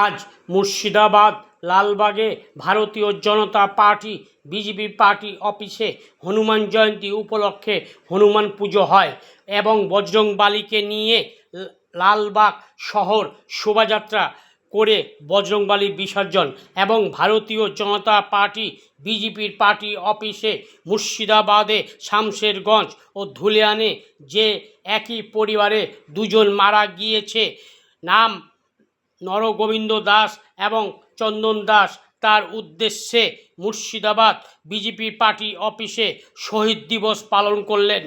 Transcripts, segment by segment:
আজ মুর্শিদাবাদ, লালবাগে ভারতীয় জনতা party, BJP party অফিসে হনুমান জয়ন্তী উপলক্ষে হনুমান পুজো হয় এবং বজরংবালিকে নিয়ে লালবাগ শহর শোভাযাত্রা করে বজরংবালি বিসর্জন এবং ভারতীয় জনতা পার্টি, বিজেপির পার্টি অফিসে মুর্শিদাবাদে শামশেরগঞ্জ ও ধুলিয়ানে যে একই পরিবারে দুজন মারা গিয়েছে, নাম নরগোবিন্দ দাস এবং চন্দন দাস তার উদ্দেশ্যে মুর্শিদাবাদ বিজেপি পার্টি অফিসে শহীদ দিবস পালন করলেন।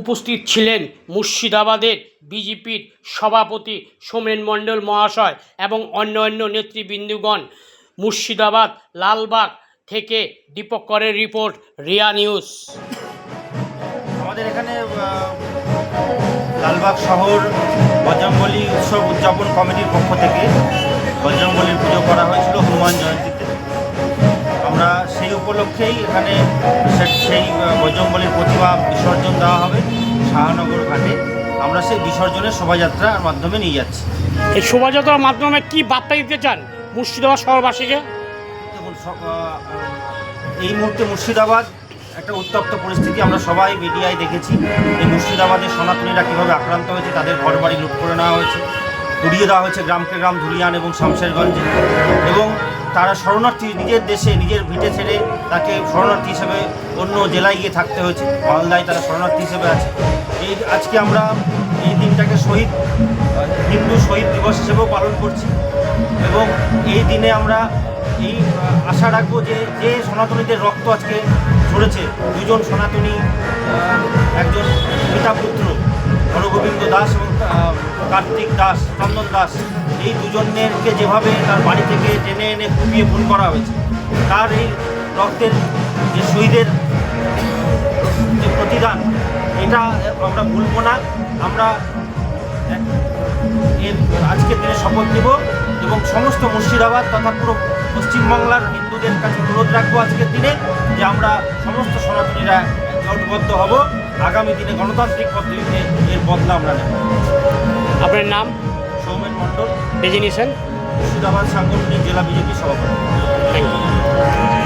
উপস্থিত ছিলেন মুর্শিদাবাদের বিজেপির সভাপতি সোমেন মণ্ডল মহাশয় এবং অন্যান্য নেতৃবৃন্দগণ। মুর্শিদাবাদ লালবাগ থেকে দীপক করের রিপোর্ট রিয়া নিউজ। আমাদের এখানে লালবাগ শহর বজরংবলী উৎসব উদযাপন কমিটির পক্ষ থেকে বজরংবলীর পুজো করা হয়েছিল হনুমান জয়ন্তীতে। আমরা সেই উপলক্ষেই এখানে সে- সেই আহ, বজরংবলীর প্রতিমা বিসর্জন দেওয়া হবে শাহনগর ঘাটে। আমরা সেই বিসর্জনের শোভাযাত্রার মাধ্যমে নিয়ে যাচ্ছি। এই শোভাযাত্রার মাধ্যমে কি বার্তা দিতে চান মুর্শিদাবাদ শহরবাসীকে? দেখুন এই মুহূর্তে মুর্শিদাবাদ একটা উত্তপ্ত পরিস্থিতি আমরা সবাই মিডিয়ায় দেখেছি। এই মুর্শিদাবাদের সনাতনীরা কীভাবে আক্রান্ত হয়েছে, তাদের ঘর বাড়ি লুট করে নেওয়া হয়েছে উড়িয়ে দেওয়া হয়েছে গ্রামকে গ্রাম, ধুলিয়ান এবং শামশেরগঞ্জে। এবং তারা শরণার্থী নিজের দেশে, নিজের ভিটে ছেড়ে তাকে শরণার্থী হিসেবে অন্য জেলায় গিয়ে থাকতে হয়েছে। মালদায় তারা শরণার্থী হিসেবে আছে। এই আজকে আমরা এই দিনটাকে শহীদ, হিন্দু শহীদ দিবস হিসেবেও পালন করছি। এবং এই দিনে আমরা এই আশা রাখব যে যে সনাতনীদের রক্ত আজকে ঝরেছে দুজন সনাতনী একজন পিতা পুত্র হরগোবিন্দ দাস এবং কার্তিক দাস, চন্দন দাস। এই দুজনেরকে যেভাবে তার বাড়ি থেকে টেনে এনে কুপিয়ে খুন করা হয়েছে, তার এই রক্তের যে শহীদের যে প্রতিদান, এটা আমরা ভুলবো না। আমরা এর আজকের দিনে শপথ নেব এবং সমস্ত মুর্শিদাবাদ তথা পুরো পশ্চিমবাংলার হিন্দুদের কাছে অনুরোধ রাখব আজকের দিনে যে আমরা সমস্ত সনাতনীরা জোটবদ্ধ হব। আগামী দিনে গণতান্ত্রিক পদ্ধতিতে এর বদলা আমরা নেব। আপনার নাম? সৌমেন মণ্ডল। বেজে নিয়েছেন মুর্শিদাবাদ সাংগঠনিক জেলা বিজেপি সভাপতি। Thank you